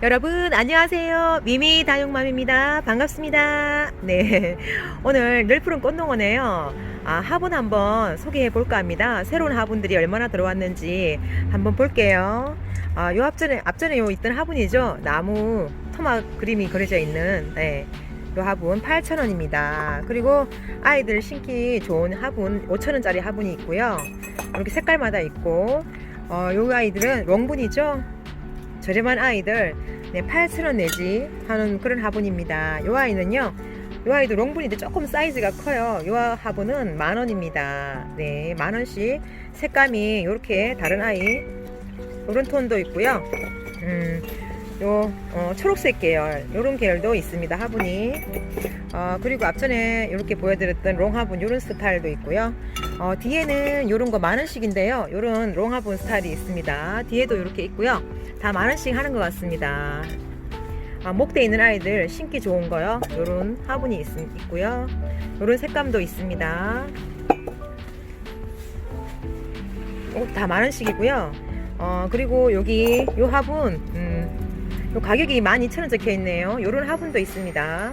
여러분 안녕하세요 미미 다육맘입니다 반갑습니다 네 오늘 늘푸른 꽃농원에요 아, 화분 한번 소개해 볼까 합니다 새로운 화분들이 얼마나 들어왔는지 한번 볼게요 아, 요 앞전에 앞전에 요 있던 화분이죠 나무 토막 그림이 그려져 있는 네. 요 화분 8,000원입니다. 그리고 아이들 신기 좋은 화분 5,000원짜리 화분이 있고요. 이렇게 색깔마다 있고 어, 요 아이들은 롱분이죠. 저렴한 아이들 네, 8,000원 내지 하는 그런 화분입니다. 요 아이는요. 요 아이도 롱분인데 조금 사이즈가 커요. 요 화분은 만 원입니다. 네, 만 원씩 색감이 이렇게 다른 아이 요런 톤도 있고요. 음, 요 어, 초록색 계열 요런 계열도 있습니다. 화분이. 어, 그리고 앞전에 이렇게 보여드렸던 롱 화분 요런 스타일도 있고요. 어, 뒤에는 요런 거 만 원씩인데요. 요런 롱 화분 스타일이 있습니다. 뒤에도 이렇게 있고요. 다 만 원씩 하는 것 같습니다. 아, 목대 있는 아이들 신기 좋은 거요. 요런 화분이 있, 있고요. 요런 색감도 있습니다. 어, 다만 원씩이고요. 어, 그리고 여기 요 화분 음, 요 가격이 12,000원 적혀 있네요. 요런 화분도 있습니다.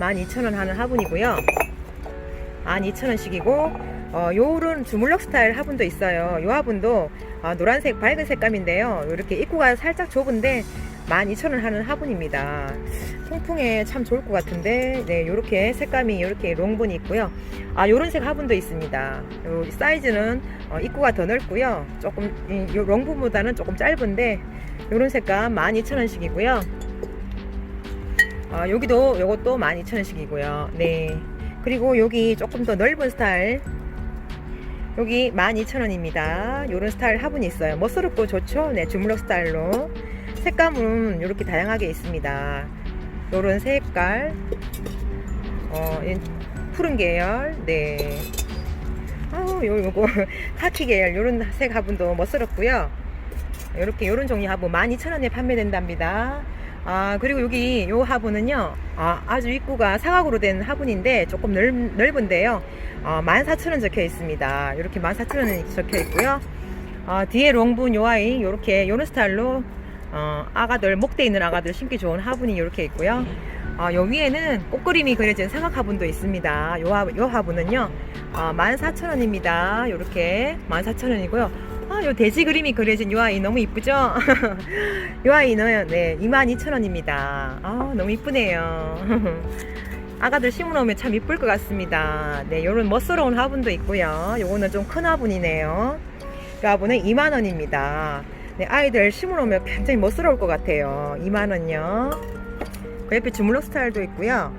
12,000원 하는 화분이고요. 12,000원씩이고 어, 요런 주물럭 스타일 화분도 있어요. 요 화분도 어, 노란색 밝은 색감인데요. 이렇게 입구가 살짝 좁은데 12,000원 하는 화분입니다. 통풍에 참 좋을 것 같은데 네, 요렇게 색감이 요렇게 롱분이 있고요. 아, 요런 색 화분도 있습니다. 요 사이즈는 어, 입구가 더 넓고요. 조금 이, 요 롱분보다는 조금 짧은데 요런 색감 12,000원씩이고요. 아, 여기도 요것도 12,000원씩이고요. 네. 그리고 여기 조금 더 넓은 스타일 여기 12,000원입니다. 요런 스타일 화분이 있어요. 멋스럽고 좋죠? 네, 주물럭 스타일로. 색감은 이렇게 다양하게 있습니다. 요런 색깔, 어, 이 푸른 계열, 네. 아우, 요, 요거, 카키 계열, 요런 색 화분도 멋스럽고요. 이렇게 요런 종류 화분 12,000원에 판매된답니다. 아, 그리고 여기 요 화분은요, 아, 아주 입구가 사각으로 된 화분인데 조금 넓, 넓은데요. 어, 14,000원 적혀 있습니다. 이렇게 14,000원이 적혀 있고요. 어, 뒤에 롱분 요 아이, 요렇게, 요런 스타일로, 어, 아가들, 목대 있는 아가들 신기 좋은 화분이 이렇게 있고요. 어, 요 위에는 꽃그림이 그려진 사각 화분도 있습니다. 요, 화, 요 화분은요, 어, 14,000원입니다. 요렇게 14,000원이고요. 아, 요 돼지 그림이 그려진 요 아이 너무 이쁘죠? 요 아이는 네, 22,000원입니다. 아, 너무 이쁘네요. 아가들 심어놓으면 참 이쁠 것 같습니다. 네, 요런 멋스러운 화분도 있고요. 요거는 좀 큰 화분이네요. 이 화분은 2만원입니다. 네, 아이들 심어놓으면 굉장히 멋스러울 것 같아요. 2만원요. 그 옆에 주물럭 스타일도 있고요.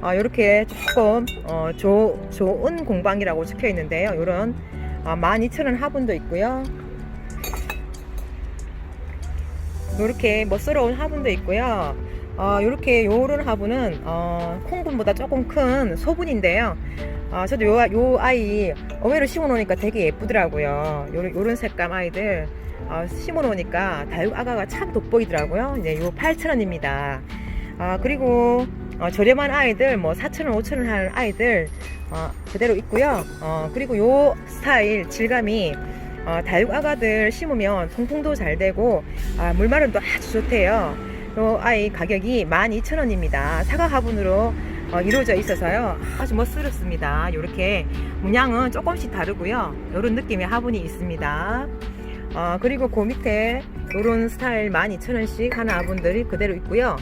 어, 요렇게 조금, 어, 조, 좋은 공방이라고 적혀 있는데요. 요런, 어, 12,000원 화분도 있고요. 요렇게 멋스러운 화분도 있고요. 어, 요렇게 요런 화분은 어, 콩분보다 조금 큰 소분인데요. 어, 저도 요, 요 아이 의외로 심어놓으니까 되게 예쁘더라고요. 요런, 요런 색감 아이들 어, 심어놓으니까 다육 아가가 참 돋보이더라고요. 이제 요 8,000원입니다. 어, 그리고 어, 저렴한 아이들 뭐 4,000원, 5,000원 하는 아이들 어, 그대로 있고요. 어, 그리고 요 스타일 질감이 어, 다육 아가들 심으면 통풍도 잘 되고 아, 물마름도 아주 좋대요. 요 아이 가격이 12,000원입니다. 사과 화분으로 어, 이루어져 있어서요. 아주 멋스럽습니다. 이렇게 문양은 조금씩 다르고요. 이런 느낌의 화분이 있습니다. 어, 그리고 그 밑에 이런 스타일 12,000원씩 하는 화분들이 그대로 있고요.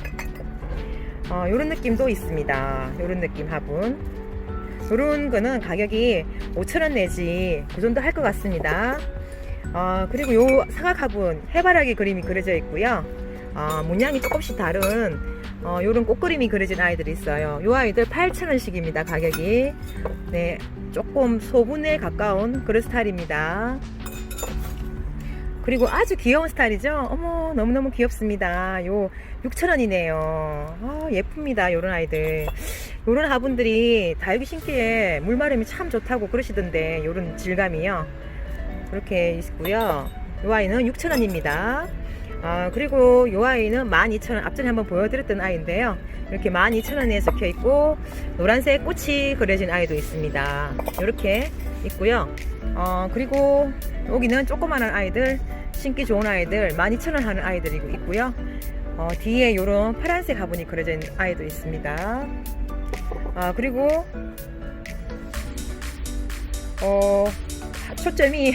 어, 이런 느낌도 있습니다. 이런 느낌 화분. 이런 거는 가격이 5,000원 내지 그 정도 할 것 같습니다. 어, 그리고 요 사각 화분 해바라기 그림이 그려져 있고요. 어, 문양이 조금씩 다른 어, 요런 꽃그림이 그려진 아이들이 있어요. 요 아이들 8,000원씩입니다. 가격이. 네, 조금 소분에 가까운 그런 스타일입니다. 그리고 아주 귀여운 스타일이죠. 어머, 너무너무 귀엽습니다. 요 6,000원이네요. 아, 예쁩니다. 요런 아이들. 요런 화분들이 다육이 신기에 물마름이 참 좋다고 그러시던데, 요런 질감이요. 그렇게 있고요. 요 아이는 6,000원입니다. 아, 그리고 요 아이는 12,000원. 앞전에 한번 보여드렸던 아이인데요. 이렇게 12,000원에 적혀 있고, 노란색 꽃이 그려진 아이도 있습니다. 이렇게 있고요. 어, 그리고 여기는 조그마한 아이들 신기 좋은 아이들 12,000원 하는 아이들이 있고요. 어, 뒤에 이런 파란색 화분이 있는 아이도 있습니다. 아, 그리고 어, 초점이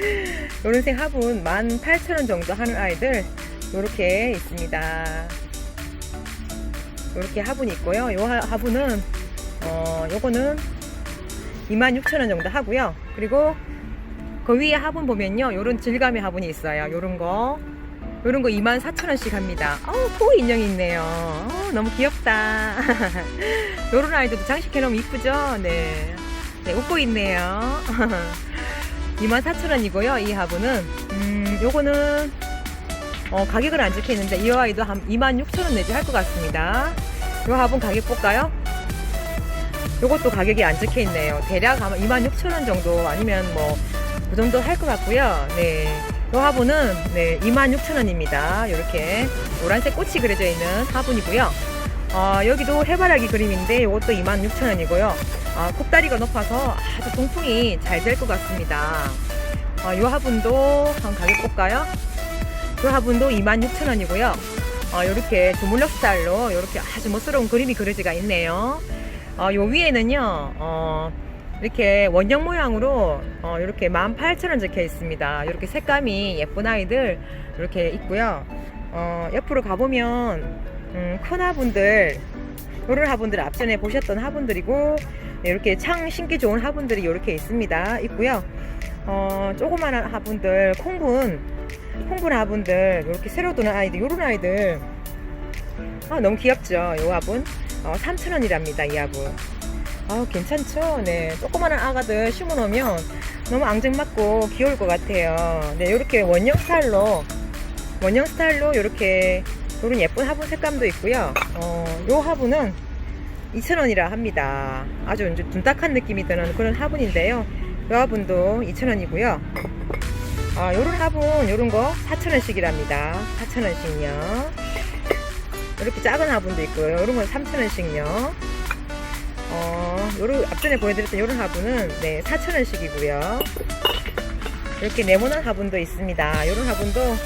노란색 화분 18,000원 정도 하는 아이들 이렇게 있습니다. 이렇게 화분이 있고요. 이 화분은 어, 요거는 26,000원 정도 하고요. 그리고 그 위에 화분 보면요. 요런 질감의 화분이 있어요. 요런 거. 요런 거 24,000원씩 합니다. 어우, 코 인형이 있네요. 어, 너무 귀엽다. 요런 아이들도 장식해 놓으면 이쁘죠? 네. 네, 웃고 있네요. 24,000원이고요. 이 화분은. 음, 요거는 어, 가격을 안 적혀 있는데 이 아이도 한 26,000원 내지 할 것 같습니다. 요 화분 가격 볼까요? 요것도 가격이 안 적혀 있네요. 대략 아마 26,000원 정도 아니면 뭐 그 정도 할 것 같고요. 네. 요 화분은 네, 26,000원입니다. 이렇게 노란색 꽃이 그려져 있는 화분이고요. 어, 여기도 해바라기 그림인데 이것도 26,000원이고요. 아, kop다리가 높아서 아주 통풍이 잘 될 것 같습니다. 아, 요 화분도 한 가격 볼까요? 요 화분도 26,000원이고요. 어, 이렇게 주물럭 스타일로 이렇게 아주 멋스러운 그림이 그려지가 있네요. 어, 요 위에는요, 어, 이렇게 원형 모양으로 어, 이렇게 18,000원 적혀 있습니다. 이렇게 색감이 예쁜 아이들 이렇게 있고요. 어, 옆으로 가보면 음, 큰 화분들 요런 화분들 앞전에 보셨던 화분들이고 이렇게 창 신기 좋은 화분들이 이렇게 있습니다. 있고요. 어, 조그마한 화분들 콩분 콩분 화분들 이렇게 새로 도는 아이들 요런 아이들 아 너무 귀엽죠. 요 화분 어, 3,000원이랍니다. 이 화분. 아 괜찮죠? 네 조그마한 아가들 심어놓으면 너무 앙증맞고 귀여울 것 같아요. 네 이렇게 원형 스타일로 원형 스타일로 이렇게 이런 예쁜 화분 색감도 있고요. 어, 요 화분은 2,000원이라 합니다. 아주 둔탁한 느낌이 드는 그런 화분인데요. 요 화분도 2,000원이고요. 아, 요런 화분, 요런 거 4,000원씩이랍니다. 4,000원씩요. 이렇게 작은 화분도 있고요. 요런 건 3,000원씩요. 어, 요런, 앞전에 보여드렸던 요런 화분은, 네, 4,000원씩이고요. 이렇게 네모난 화분도 있습니다. 요런 화분도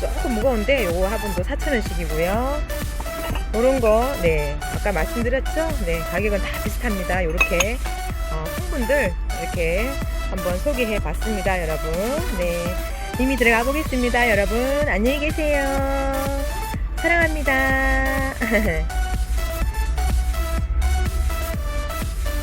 조금 무거운데, 요거 화분도 4,000원씩이고요. 요런 거, 네, 아까 말씀드렸죠? 네, 가격은 다 비슷합니다. 요렇게, 어, 품분들, 이렇게 한번 소개해 봤습니다, 여러분. 네. 이미 들어가 보겠습니다, 여러분. 안녕히 계세요. 사랑합니다.